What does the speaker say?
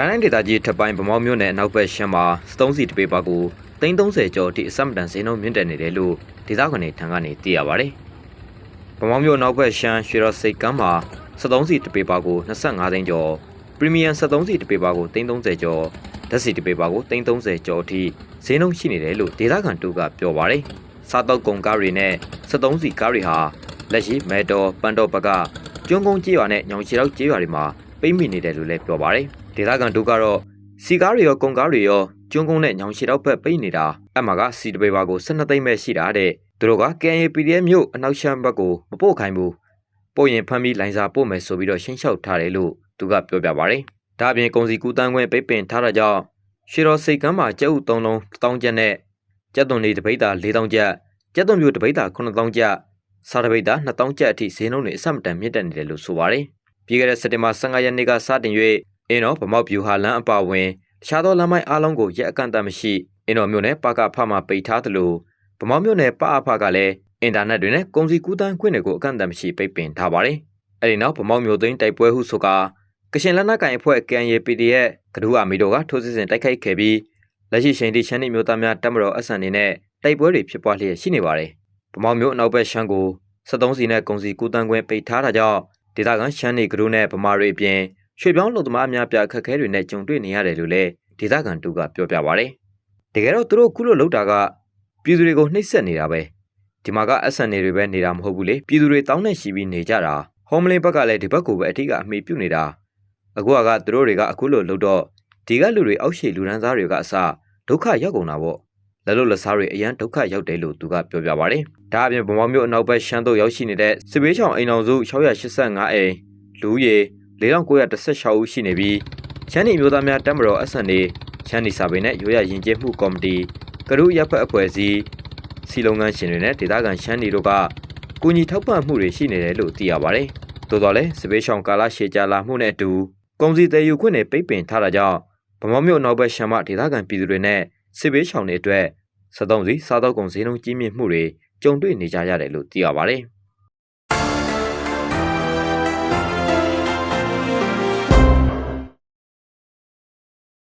ကိုင်းတိုင်းဒေသကြီးထပ်ပိုင်းဗမောက်မြို့နယ်အနောက်ဘက်ရှမ်းမှာစတုံးစီတပေပါကို330ကျော်အထိအစမတန်ဈေးနှုန်းမြင့်တက်နေတယ်လို့ဒေသခံတွေထံကနေသိရပါဗျ။ဗမောက်မြို့အနောက်ဘက်ရှမ်းရွှေရော်စိတ်ကမ်းမှာစတုံးစီတပေပါကို25သိန်းကျော်ပရီမီယံစတုံးစီတပေပါကို330ကျော်ဓာတ်စီတပေပါကို330ကျော်အထိဈေးနှုန်းရှိနေတယ်လို့ဒေသခံတူကပြောပါဗျ။စားတော့ကုန်ကားတွေနဲ့စတုံးစီကားတွေဟာလက်ရှိမဲတော်ပန်တော်ဘက်ကကျွန်းကုန်းကြေးရွာနဲ့ညောင်ချီလောက်ကြေးရွာတွေမှာပိတ်မိနေတယ်လို့လည်းပြောပါဗျ။ ဒေသခံတို့ကတော့စီကားတွေရောကုန်ကားတွေရောကျွန်းကုန်းနဲ့ညောင်ရှည်တော့ဘက်ပိတ်နေတာအမှကစီတပေပါကို12သိန်းပဲရှိတာတဲ့သူတို့က KNPDF မြို့အနောက်ရှမ်းဘက်ကိုမပို့ခိုင်းဘူးပို့ရင်ဖမ်းပြီးလိုင်စာပို့မယ်ဆိုပြီးတော့ရှင်းလျှောက်ထားတယ်လို့သူကပြောပြပါဗျ။ဒါအပြင်ကုန်စီကူတန်းခွင့်ပိတ်ပင်ထားတာကြောင့်ရွှေတော်စိတ်ကမ်းမှာကျပ်ဥ3လုံး1000ကျပ်နဲ့ကျပ်သွန်နေတပိတ်တာ4000ကျပ်ကျပ်သွန်မျိုးတပိတ်တာ9000ကျပ်စားတပိတ်တာ2000ကျပ်အထိဈေးနှုန်းတွေအဆမတန်မြင့်တက်နေတယ်လို့ဆိုပါတယ်။ပြီးခဲ့တဲ့စက်တင်ဘာ15ရက်နေ့ကစတင်၍ အင်းတော်ဗမောက်ပြူဟာလမ်းအပါဝင်တခြားသောလမ်းမိုင်းအားလုံးကိုရက်အကန့်အသတ်မရှိအင်းတော်မြို့နယ်ပကဖမှပိတ်ထားသလိုဗမောက်မြို့နယ်ပအဖကလည်းအင်တာနက်တွေနဲ့ကုန်စည်ကူးသန်းခွင့်တွေကိုအကန့်အသတ်မရှိပိတ်ပင်ထားပါတယ်။အဲဒီနောက်ဗမောက်မြို့သိမ်းတိုက်ပွဲဟုဆိုကာကရှင်လက်နက်ကိုင်အဖွဲ့ KNYPD ရဲ့ကဒူးအာမီတို့ကထိုးစစ်ဆင်တိုက်ခိုက်ခဲ့ပြီးလက်ရှိချိန်ထိချမ်းနီမျိုးသားများတပ်မတော်အဆန်နေနဲ့တိုက်ပွဲတွေဖြစ်ပွားလျက်ရှိနေပါတယ်။ဗမောက်မြို့အနောက်ဘက်ရှမ်းကို73စီနဲ့ကုန်စည်ကူးသန်းခွင့်ပိတ်ထားတာကြောင့်ဒေသခံရှမ်းနေကဒူးနဲ့ဗမာတွေအပြင် ရွှေပြောင်းလုံသမားအများပြအခက်အခဲတွေနဲ့ကြုံတွေ့နေရတယ်လို့လည်းဒေသခံတူကပြောပြပါဗျ။တကယ်တော့သူတို့ခုလိုလောက်တာကပြည်သူတွေကိုနှိပ်စက်နေတာပဲ။ဒီမှာကအဆန်နေတွေပဲနေတာမဟုတ်ဘူးလေ။ပြည်သူတွေတောင်းနဲ့ရှိပြီးနေကြတာ။ဟောမလင်းဘက်ကလည်းဒီဘက်ကိုပဲအထီးကအမိပြုတ်နေတာ။အခုကသူတို့တွေကအခုလိုလုပ်တော့ဒီကလူတွေအောက်ရှိလူရန်သားတွေကအစဒုက္ခရောက်ကုန်တာပေါ့။လက်လို့လက်စားတွေအရန်ဒုက္ခရောက်တယ်လို့သူကပြောပြပါဗျ။ဒါအပြင်ဗမောမျိုးအနောက်ဘက်ရှမ်းတို့ရောက်ရှိနေတဲ့စစ်ဘေးချောင်အိမ်အောင်စု685အိမ်လူဦးရေ 4916ဦးရှိနေပြီးချမ်းနီမျိုးသားများတက်မတော်အဆန်နေချမ်းနီစာပေနဲ့ရိုးရရင်ကျင်းမှုကော်မတီကရုရပ်ဖက်အဖွဲ့အစည်းစီလုံငန်းရှင်တွေနဲ့ဒေသခံချမ်းနီတို့ကကူညီထောက်ပံ့မှုတွေရှိနေတယ်လို့သိရပါတယ်။သို့တော်လည်းစပေးချောင်ကာလရှည်ကြာလာမှုနဲ့အတူကုန်စည်တည်ယူခွင့်တွေပိတ်ပင်ထားတာကြောင့်ဗမောမျိုးနောက်ဘက်ရှမ်းမဒေသခံပြည်သူတွေနဲ့စစ်ပေးချောင်တွေအတွက်စက်သုံးစီစားသောက်ကုန်ဈေးနှုန်းကြီးမြင့်မှုတွေကြုံတွေ့နေကြရတယ်လို့သိရပါတယ်။